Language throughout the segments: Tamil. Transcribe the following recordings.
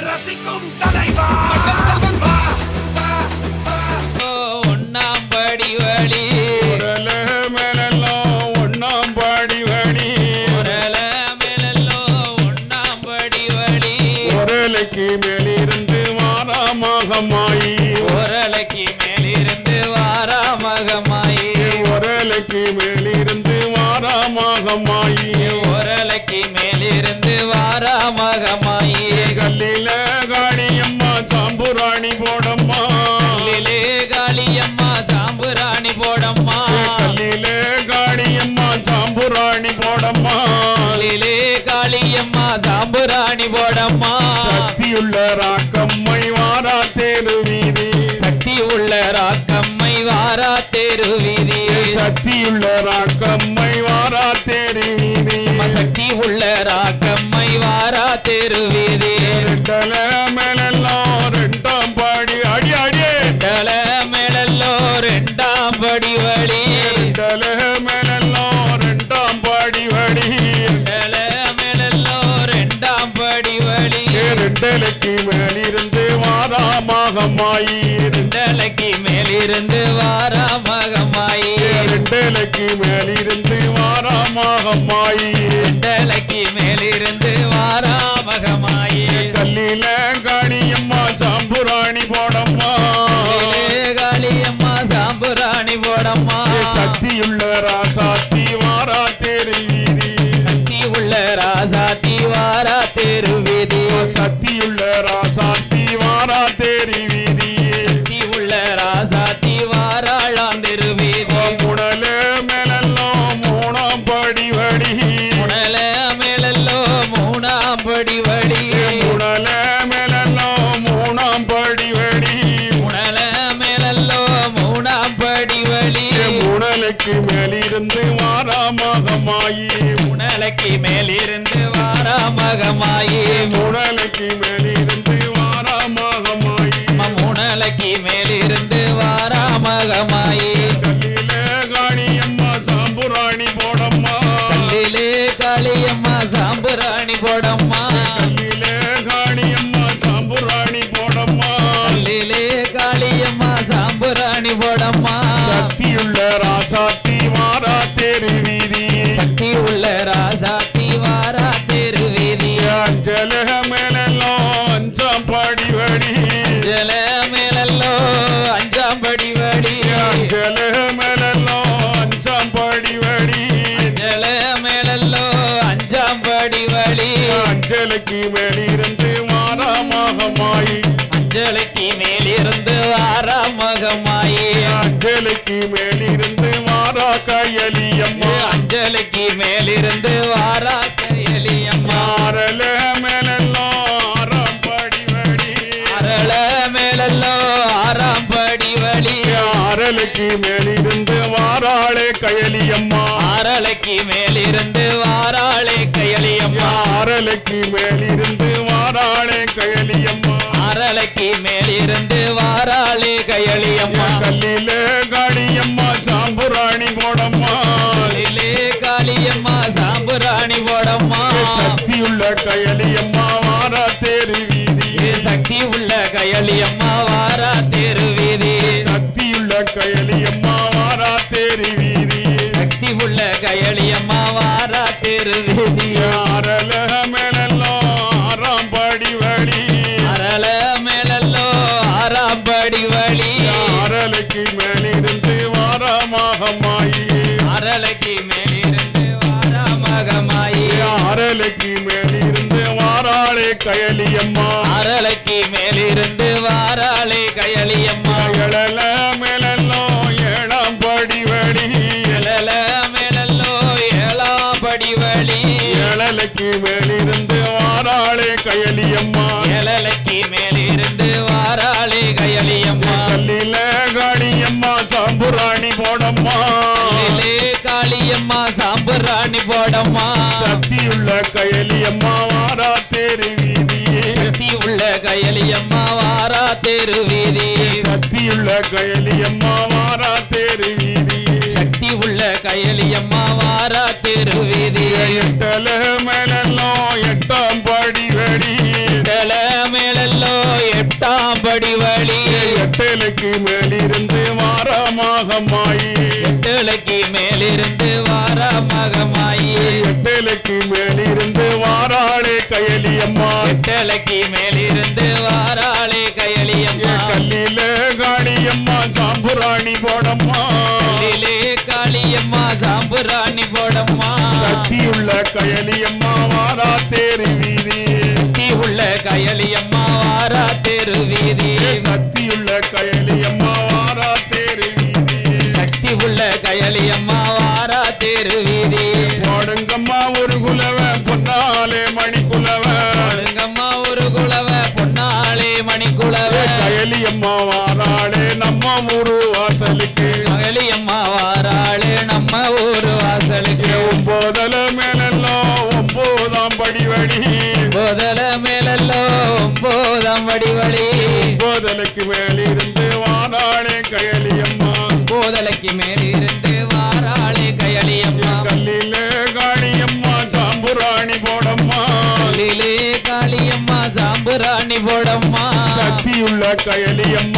ரசிக்கும் தலைவா சக்தியுள்ள ராக்கம்மை வாரா தேரு வீதி. சக்தி உள்ள ராக்கம்மை வாரா தேரு வீதி. சக்தியுள்ள ராக்கம்மை வாரா தேரு வீதி. அம்மா சக்தி உள்ள ராக்கம்மை வாரா தேரு வீதி. ரெண்டல வாராமாகமாயி அஞ்சலுக்கு மேலிருந்து மாறா கையலியம்மா அஞ்சலைக்கு மேலிருந்து வாரா கையலியம்மா ஆறல மேலெல்லாம் ஆறாம் பாடி வடி அரள மேலல்லோ ஆறாம் படி வழி ஆறலுக்கு மேலிருந்து வாராளே கயலியம்மா ஆறலைக்கு மேலிருந்து வாராளே கையலியம்மா ஆறலுக்கு மேலிருந்து வாராளே கயலியம்மா அரளைக்கு மேலிருந்து வாராளே கையளியம்மா. கல்லிலே காளியம்மா கயலியம்மா. அரளைக்கு மேலிருந்து வாராளே கையளியம்மா கயலல மேலெல்லாம் ஏழாம் படி வடி மேலல மேலல்லோ ஏழாம் படி வழி. ஏழலுக்கு மேலிருந்து வாராளே கயலியம்மா. ஏழலைக்கு மேலிருந்து வாராளே கையளியம்மா கல்லில காளியம்மா சாம்புராணி போடம்மா. காளியம்மா சாம்புராணி போடம்மா. சக்தியுள்ள கயலியம்மா கயலி அம்மா வாரா தேரு வீதி சக்தியுள்ள கயலி அம்மா வாரா தேரு வீதி சக்தி உள்ள கயலி அம்மா வாரா தேரு வீதி எட்டல மேலோ எட்டாம் படி வழி எட்டல மேலோ எட்டாம் படி வழி எட்டலுக்கு மேலிருந்து வாராமாகமாயி எட்டலுக்கு மேலிருந்து வாராமாகமாயி எட்டலுக்கு மேலிருந்து வாராளே கயலி அம்மா எட்டலுக்கு மேல் சாம்புராணி போடம்மா. கத்தியுள்ள கயலியம்மா வாரா தேரு வீதி. கத்தி உள்ள கயலியம்மா வாரா தெரு வீதி. சக்தியுள்ள கயலி வடிவழி போதலைக்கு மேலிருந்து வாராளே கயலியம்மா. போதலைக்கு மேலிருந்து வாராளே கயலியம்மா. கல்லிலே காளியம்மா சாம்புராணி போடம்மா. கல்லிலே காளியம்மா சாம்புராணி போடம்மா. சக்தியுள்ள கயலியம்மா.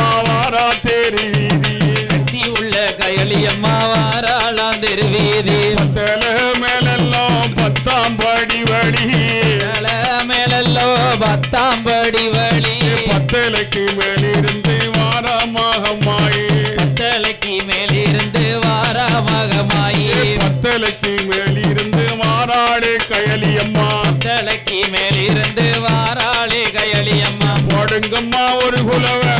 கட்டளைக்கு மேலிருந்து வாராமகமாயே. கட்டளைக்கு மேலிருந்து வாராமகமாயே. கட்டளைக்கு மேலிருந்து மாறாடு கயலியம்மா. கட்டளைக்கு மேலிருந்து வாராளே கயலியம்மா. போடுங்கம்மா ஒரு குலவை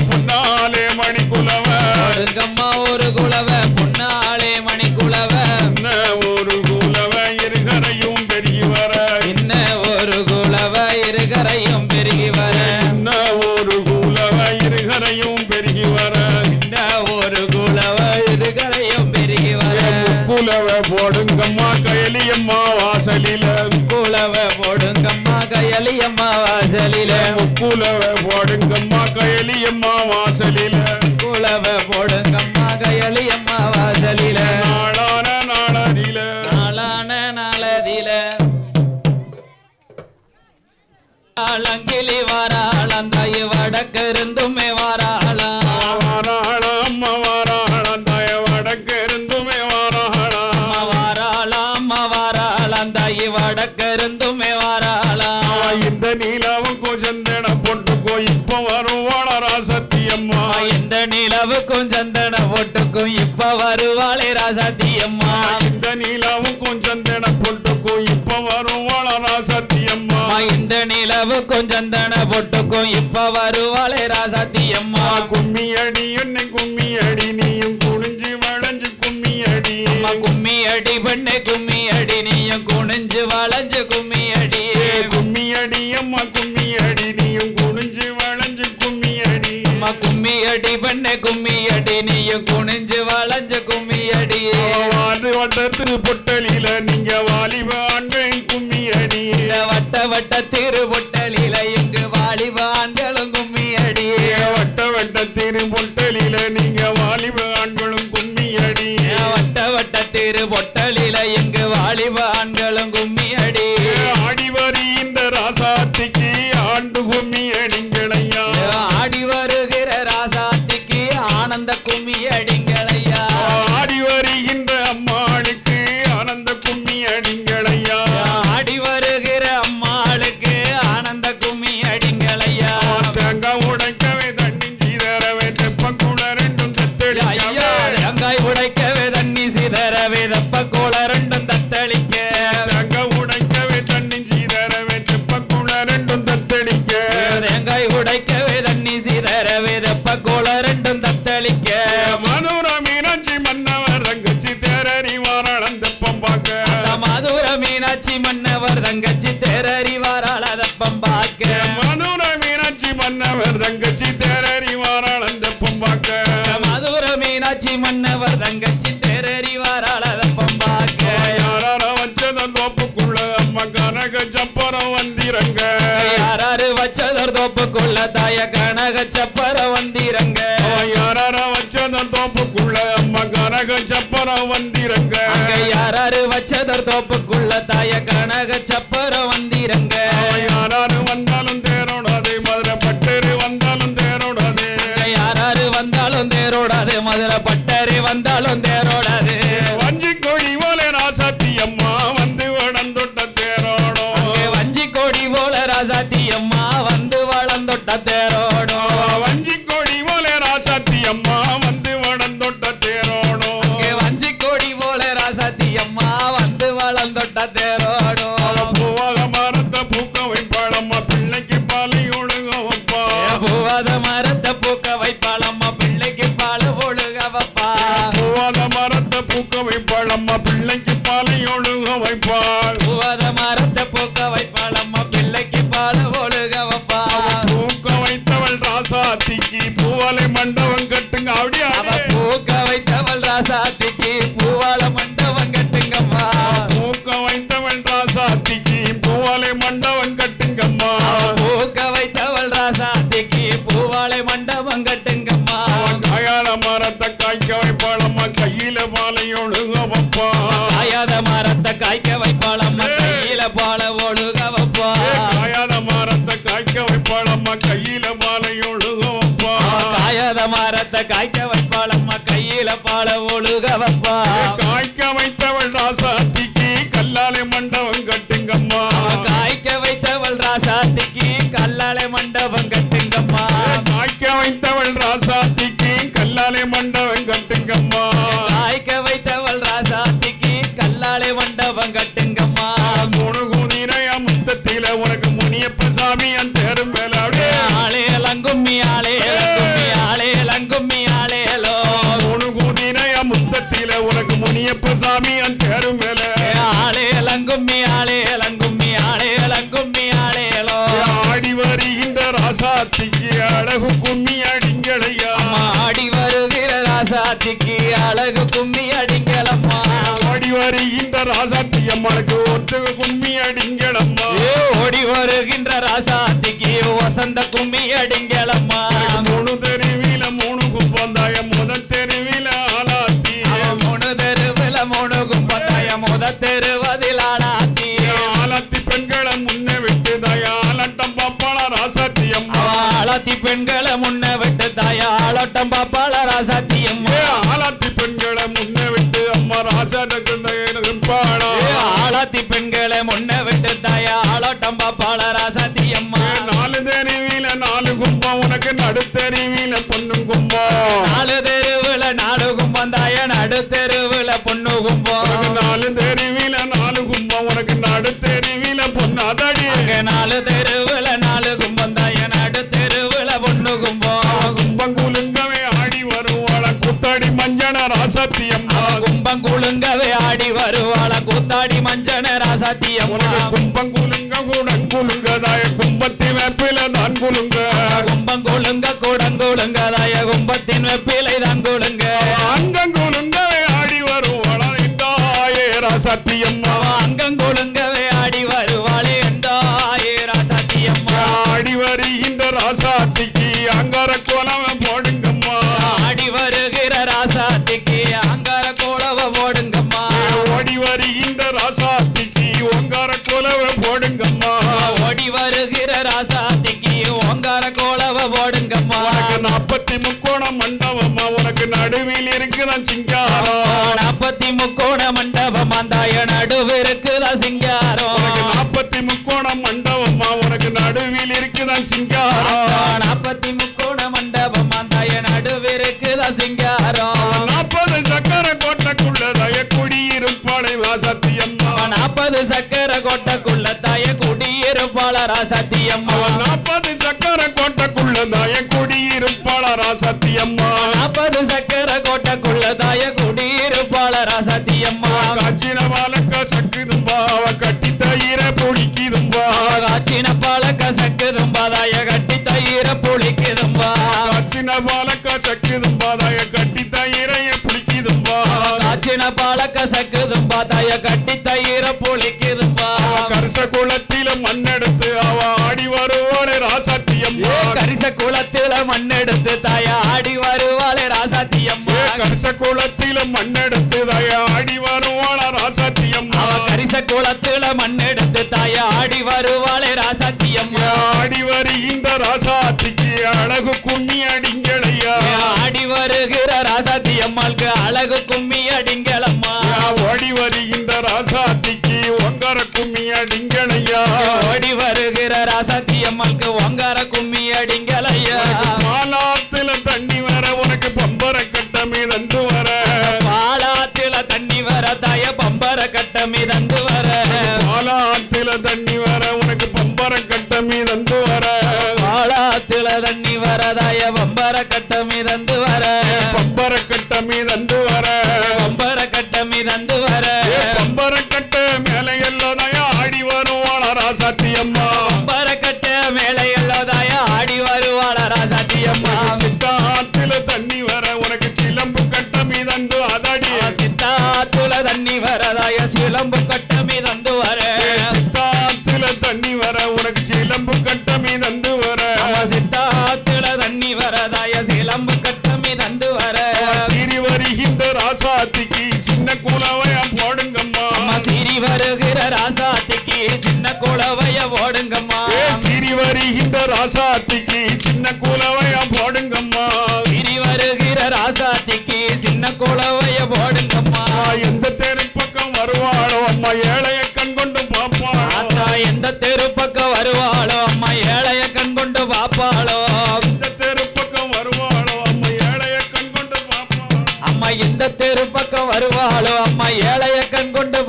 கூலவ போடுங்கம்மா கயலியம்மா வாசலில. கூலவ போடுங்கம்மா கயலியம்மா வாசலில. கூலவ போடுங்கம்மா கயலியம்மா வாசலில. கூலவ போடுங்கம்மா கயலியம்மா வாசலில. நாளான நாளதில. நாளான நாளதில. ஆலங்கிலி வராளந்தாய் வடக்கரு நிலாவுக்கும் சந்தன போட்டுக்கும் இப்ப வருவாளே ராசாத்தி அம்மா இந்த நிலாவுக்கும் சந்தன போட்டுக்கும் இப்ப வருவாளா ராசாத்தி அம்மா இந்த நிலாவுக்கும் சந்தன போட்டுக்கும் இப்ப வருவாளே ராசாத்தி அம்மா ராசாத்திக்கு ஆண்டு கும்மி வைப்பாளம்மா கையில பாலை ஒழுக வைப்பா காயாத மரத்தை காய்க்க வைப்பாளம்மா கையில பாலை ஒழுக வைப்பா காயாத மரத்தை காய்க்க வைப்பாளம்மா கையில பாலை ஒழுக வைப்பா காயாத மரத்தை காய்க்க வைப்பாளம்மா கையில பாலை ஒழுக வைப்பா காய்க்க வைத்தவள் ராசாத்திக்கு கல்லாலை மண்டபம் கட்டுங்கம்மா. காய்க்க வைத்தவள் ராசாத்திக்கு கல்லாலை மண்டபம் கட்டுங்கம்மா. காய்க்க வைத்தவள் ராசா என் பேரும்பேல ஆளே லங்கும்மி ஆளே லங்கும்மி ஆளே லங்கும்மி ஆளேலோ ஆடி வருகின்ற ராசாத்திக்கு அழகு கும்மி அடிங்களையா. ஆடி வருகிற ராசாத்திக்கு அழகு கும்மி அடிங்கலம்மா. ஓடி வருகின்ற ராசாத்தி அம்மாளுக்கு ஒத்துக்கு கும்மி அடிங்கலம்மா. ஓடி வருகின்ற ராசாத்திக்கு வசந்த கும்மி அடிங்கலம்மா. ஆளாத்தி பெண்களை முன்ன விட்டு தாயா ஆலோட்டம் பாப்பாள ராசாத்தியம். ஆலாத்தி பெண்களை முன்ன விட்டு அம்மா ராசாட்டா ஆலாத்தி பெண்களை முன்ன விட்டு தாயா ஆலோட்டம் பாப்பாள ராசாத்தி அம்மா நாலு தெருவில நாலு கும்பம் உனக்கு நடுத்தெருவில பொண்ணு கும்பம் நாலு தெருவில நாலு கும்பம் தாயா நடுத்தெருவுல பொண்ணு கும்பம். சாத்தியம் கும்பம் வருகிற ராசாத்தி அம்மாளுக்கு அழகு கும்மி அடிங்கலம்மா ஓடி வருகின்ற ராசாத்திக்கு ஒங்கார கும்மி அடிங்கலையா ஓடி வருகிற ராசாத்தி அம்மாளுக்கு ஒங்கார கும்மி அடிங்கலையா பாலாத்துல தண்ணி வர உனக்கு பம்பர கட்டமி தந்து வர. பாலாத்துல தண்ணி வர தாய பம்பர கட்டமி தந்து வர. பாலாத்துல தண்ணி வர உனக்கு பம்பர கட்டமி தந்து வர. பாலாத்துல தண்ணி வரதாய பம்பர கட்ட அதடி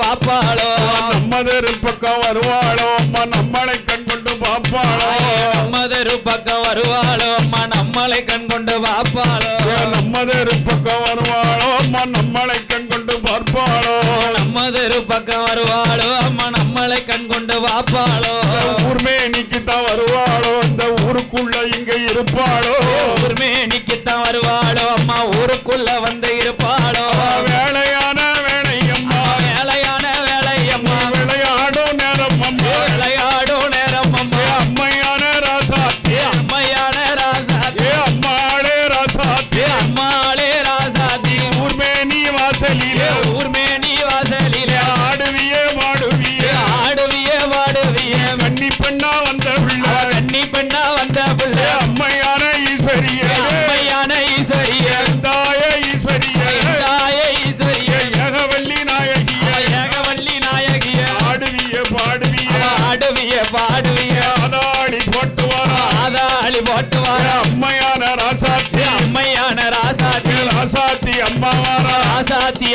பாப்பாளோ. நம்மதரு பக்கம் வருவாளோ அம்மா நம்மளை கண் கொண்டு பாப்பாளோ நம்மதரு பக்கம் வருவாளோ அம்மா நம்மளை கண் கொண்டு பாப்பாளோ நம்மதரு பக்கம் வருவாளோ அம்மா நம்மளை கண் கொண்டு பார்ப்பாளோ. நம்மதரு பக்கம் வருவாளோ அம்மா நம்மளை கண் கொண்டு பாப்பாளோ ஊர்மேனிக்கு தான் வருவாளோ இந்த ஊருக்குள்ள இங்க இருப்பாளோ. ஊர்மேனிக்கு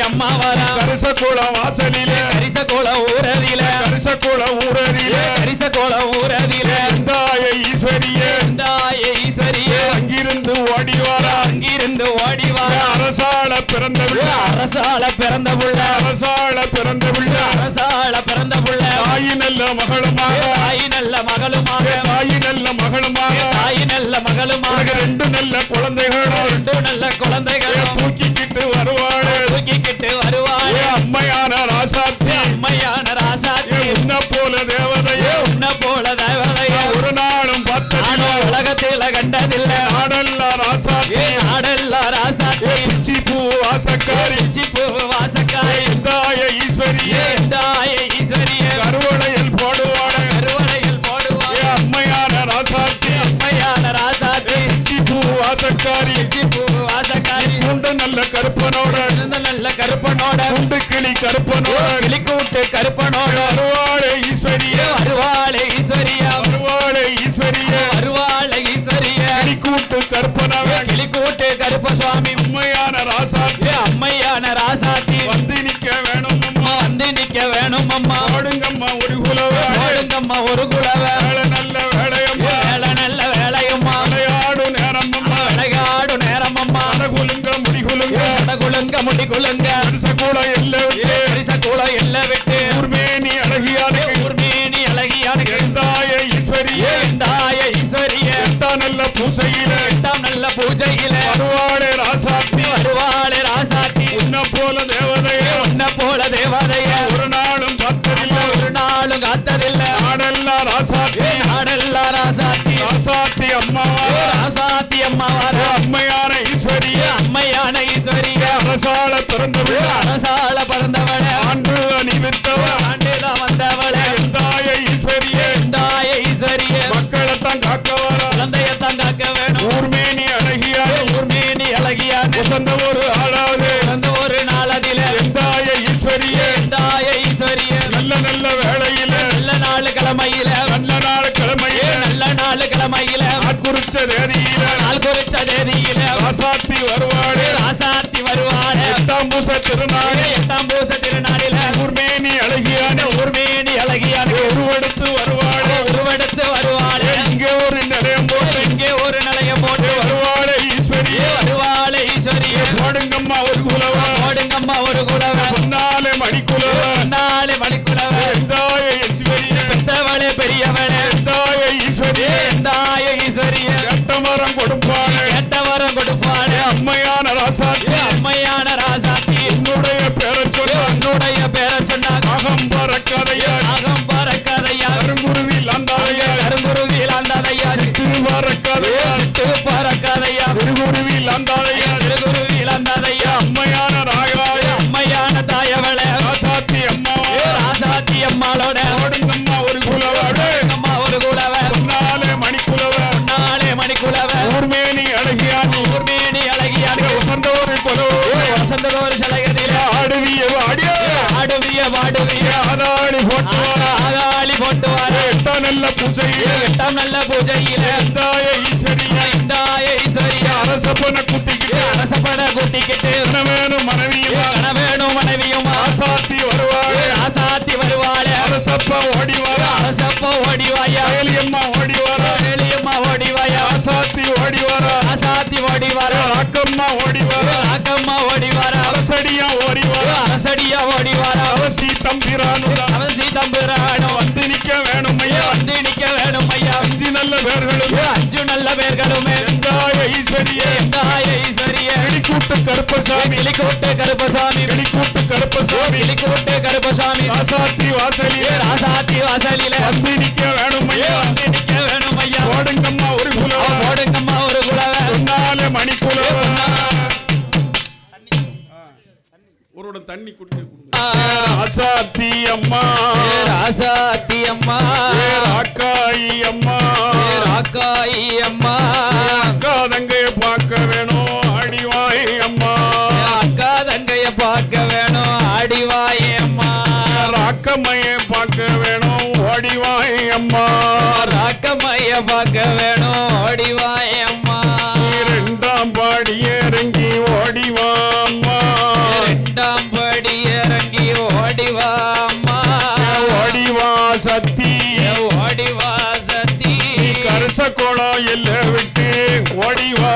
அம்மா வரா. கரிச கோல வாசலில. கரிச கோல ஊரதில. கரிச கோல ஊரதில. கரிச கோல ஊரதில. தாய ஈஸ்வரிய. தாய ஈஸ்வரிய. அங்கிருந்து ஓடி வாரா. அங்கிருந்து ஓடி வாரா. அரசாள பிறந்த புள்ள. அரசாள பிறந்த புள்ள. அரசாள பிறந்த புள்ள. அரசாள பிறந்த புள்ள. தாய் நல்ல மகளுமாக. தாய் நல்ல மகளுமாக. தாய் நல்ல மகளுமாக. தாய் நல்ல மகளுமாக. ரெண்டு நல்ல குழந்தைகள். ரெண்டு நல்ல குழந்தைகள். கருப்பனோட விழிக்கு விட்டு கருப்பனோட ¡Para que vea! ஓடுங்கம்மா பூசையில எட்டாம் நல்ல பூஜையில எந்தாய ஈஸ்வரிய இந்தாய ஈஸ்வரிய அரசப்பன குட்டிக்கிட்டு அரசப்பட கூட்டிக்கிட்டு வேணும் மனைவியுமா கணவேணும் மனைவியும் ஆசாத்தி வருவாள். ஆசாத்தி வருவாளே. அரசப்ப ஓடிவார அரசப்ப ஓடிவாயா? அயலியம்மா ஓடிவார எளியம்மா ஓடிவாயா? ஆசாத்தி ஓடிவார ஆசாத்தி ஓடிவார? அக்கம்மா ஓடிவார அக்கம்மா ஓடிவார? அரசடியா ஓடிவார அரசடியா ஓடிவார? அவசி தம்பிரானுடா கருப்பசாமி. கிளிக்கோட்டு கருப்பசாமி. கிளிக்கூட்டு கருப்பசாமி. கிளிக்கோட்டு கருப்பசாமி. ஆசாத்தி வாசலிலே. ராசாத்தி வாசலில. வந்து நிக்க வேணும் ஐயா வந்து நிக்க வேணும் ஐயா ஓடுங்கம்மா ஒரு குலவ. ஓடுங்கம்மா ஒரு குலவ. சொன்னாலே மணிக்குலவ. ஒரு தண்ணி குடிக்க ஆசாத்தி அம்மா. ராக்கம்மைய பார்க்க வேணும் ஓடிவாய் அம்மா. இரண்டாம் பாடி இறங்கி ஓடிவா அம்மா. இரண்டாம் படி இறங்கி ஓடிவா அம்மா. ஓடிவா சத்தி. ஓடிவா சத்தி. கரச குளம் எல்ல விட்டு ஓடிவா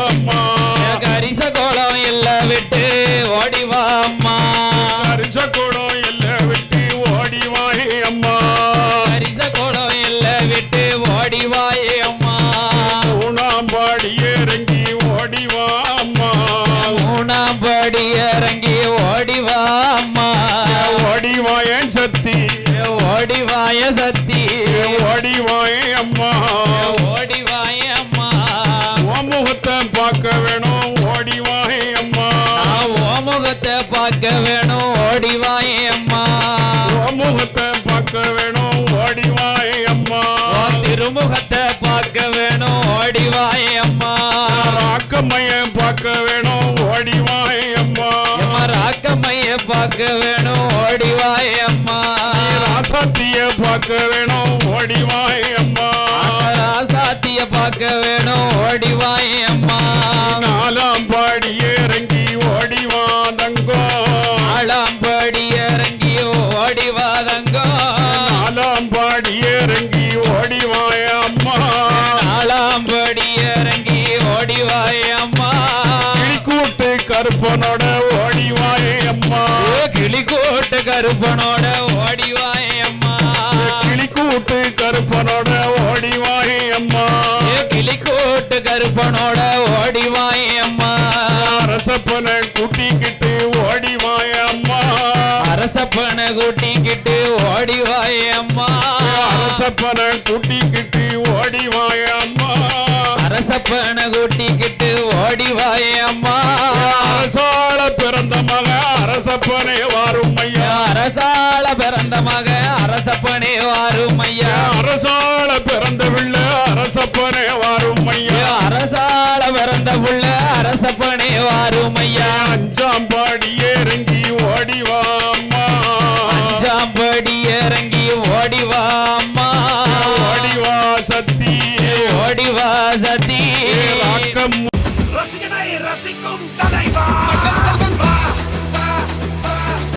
பார்க்க வேணும் ஓடிவாய அம்மா. முகத்தை பார்க்க வேணும் ஓடிவாய் அம்மா. திருமுகத்தை பார்க்க வேணும் ஓடிவாய அம்மா. ராக்கம்மைய பார்க்க வேணும் ஓடிவாய் அம்மா. ராக்கம்மைய பார்க்க வேணும் ஓடிவாய அம்மா. ராசாத்திய பார்க்க வேணும் ஓடிவாய் அம்மா. சாத்திய பார்க்க வேணும் ஓடிவாய அம்மா. நாலாம் கருப்பனோட ஓடிவாய் அம்மா. கிளிக்கோட்டு கருப்பனோட ஓடிவாய அம்மா. கிளிக்கூட்டு கருப்பனோட ஓடிவாய் அம்மா. கிளிக்கோட்டு கருப்பனோட ஓடிவாய அம்மா. அரசப்பனை கூட்டிக்கிட்டு ஓடிவாய் அம்மா. அரசப்பனை கூட்டிக்கிட்டு ஓடிவாய அம்மா. அரசப்பனை கூட்டிக்கிட்டு ஓடிவாய் அம்மா. அரசப்பனை கூட்டிக்கிட்டு ஓடிவாய அரசப்பனை வாரும் ஐயா அரசால பிறந்த மக அரசப்பனே வாரும் ஐயா அரசால பிறந்த பிள்ளை அரசப்பனை வாரும் ஐயா அரசால பிறந்த புள்ள அரசப்பனே வாரும் ஐயா அஞ்சாம் பாடி இறங்கி